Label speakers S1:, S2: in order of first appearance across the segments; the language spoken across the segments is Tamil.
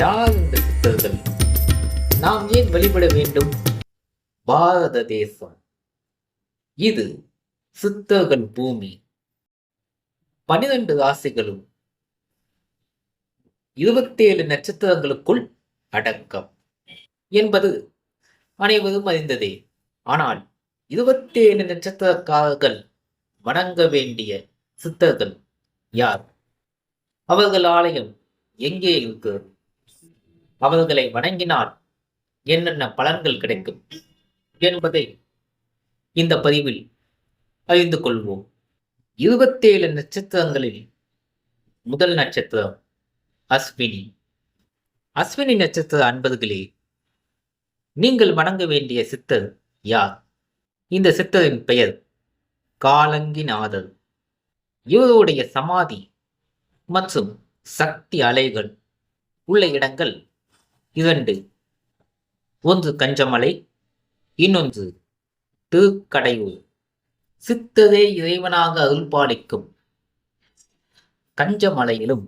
S1: யார் இந்த சித்தர்கள் நாம் ஏன் வழிபட வேண்டும்? பாரத தேசம். இது சித்தர்கள் பூமி. பனிரெண்டு ராசிகளும் இருபத்தேழு நட்சத்திரங்களுக்குள் அடக்கம் என்பது அனைவரும் அறிந்ததே. ஆனால் இருபத்தேழு நட்சத்திரக்காரர்கள் வணங்க வேண்டிய சித்தர்கள் யார்? அவர்கள் ஆலயம் எங்கே இருக்கிறது? அவர்களை வணங்கினால் என்னென்ன பலன்கள் கிடைக்கும் என்பதை இந்த பதிவில் அறிந்து கொள்வோம். இருபத்தேழு நட்சத்திரங்களில் முதல் நட்சத்திரம் அஸ்வினி. அஸ்வினி நட்சத்திர அன்பர்களே நீங்கள் வணங்க வேண்டிய சித்தர் யார்? இந்த சித்தரின் பெயர் காலங்கிநாதர். இவருடைய சமாதி மற்றும் சக்தி அலைகள் உள்ள இடங்கள் இரண்டு. ஒன்று கஞ்சமலை இன்னொன்று திருக்கடையூர். சித்தரே இறைவனாக அருள்பாலிக்கும் கஞ்சமலையிலும்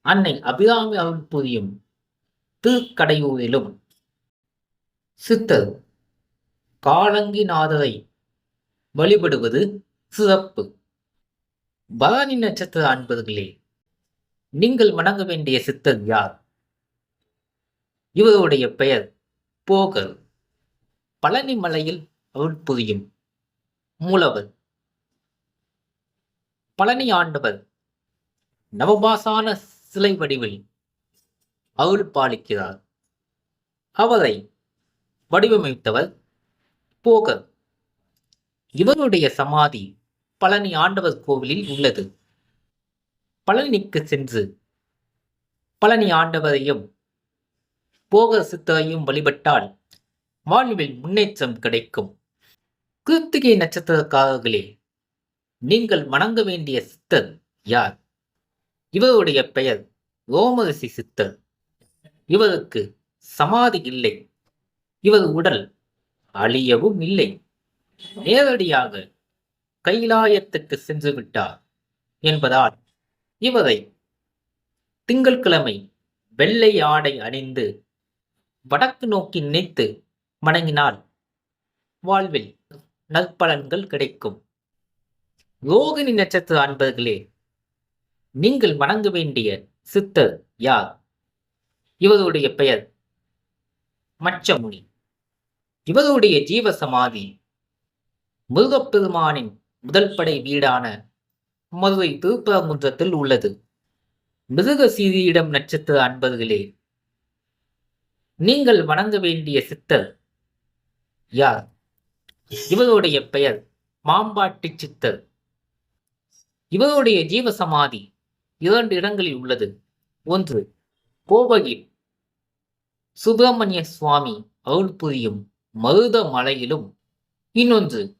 S1: அன்னை அபிராமி அருள் புரியும் திருக்கடையூரிலும் சித்தர் காலங்கிநாதரை வழிபடுவது சிறப்பு. பரணி நட்சத்திர அன்பர்களே நீங்கள் வணங்க வேண்டிய சித்தர் யார்? இவருடைய பெயர் போகர். பழனி மலையில் அருள் புரியும். மூலவர். பழனி ஆண்டவர். நவபாசான சிலை வடிவில் அருள் பாலிக்கிறார். அவரை வடிவமைத்தவர் போகர். இவருடைய சமாதி பழனி ஆண்டவர் கோவிலில் உள்ளது. பழனிக்கு சென்று பழனி ஆண்டவரையும் போக சித்தரையும் வழிபட்டால் வாழ்வில் முன்னேற்றம் கிடைக்கும். கிருத்திகை நட்சத்திரக்காரர்களே நீங்கள் வணங்க வேண்டிய சித்தர் யார்? இவருடைய பெயர் ரோமரிசி சித்தர். இவருக்கு சமாதி இல்லை. இவர் உடல் அழியவும் இல்லை. நேரடியாக கைலாயத்துக்கு சென்று விட்டார் என்பதால் இவரை திங்கட்கிழமை வெள்ளை ஆடை அணிந்து வடக்கு நோக்கி நினைத்து வணங்கினால் வாழ்வில் நற்பலன்கள் கிடைக்கும். ரோகிணி நட்சத்திர அன்பர்களே நீங்கள் வணங்க வேண்டிய சித்தர் யார்? இவருடைய பெயர் மச்சமுனி. இவருடைய ஜீவ சமாதி முருகப்பெருமானின் முதல் படை வீடான மதுரை திருப்பரங்குன்றத்தில் உள்ளது. மிருக சீரியிடம் நட்சத்திர அன்பர்களே நீங்கள் வணங்க வேண்டிய சித்தர் யார்? இவருடைய பெயர் மாம்பாட்டி சித்தர். இவருடைய ஜீவ சமாதி இரண்டு இடங்களில் உள்ளது. ஒன்று கோவையில் சுப்பிரமணிய சுவாமி அருள் புரியும் மருத மலையிலும். இன்னொன்று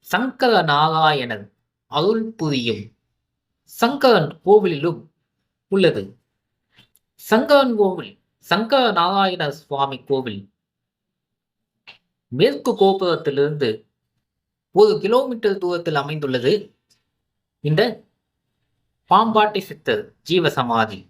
S1: சங்கர நாராயணன் அருள் புரியும் சங்கரன் கோவிலிலும் உள்ளது. சங்கரன் கோவில் சங்கர நாராயண சுவாமி கோவில் மேற்கு கோபுரத்திலிருந்து ஒரு கிலோமீட்டர் தூரத்தில் அமைந்துள்ளது. இந்த பாம்பாட்டி சித்தர் ஜீவ சமாதி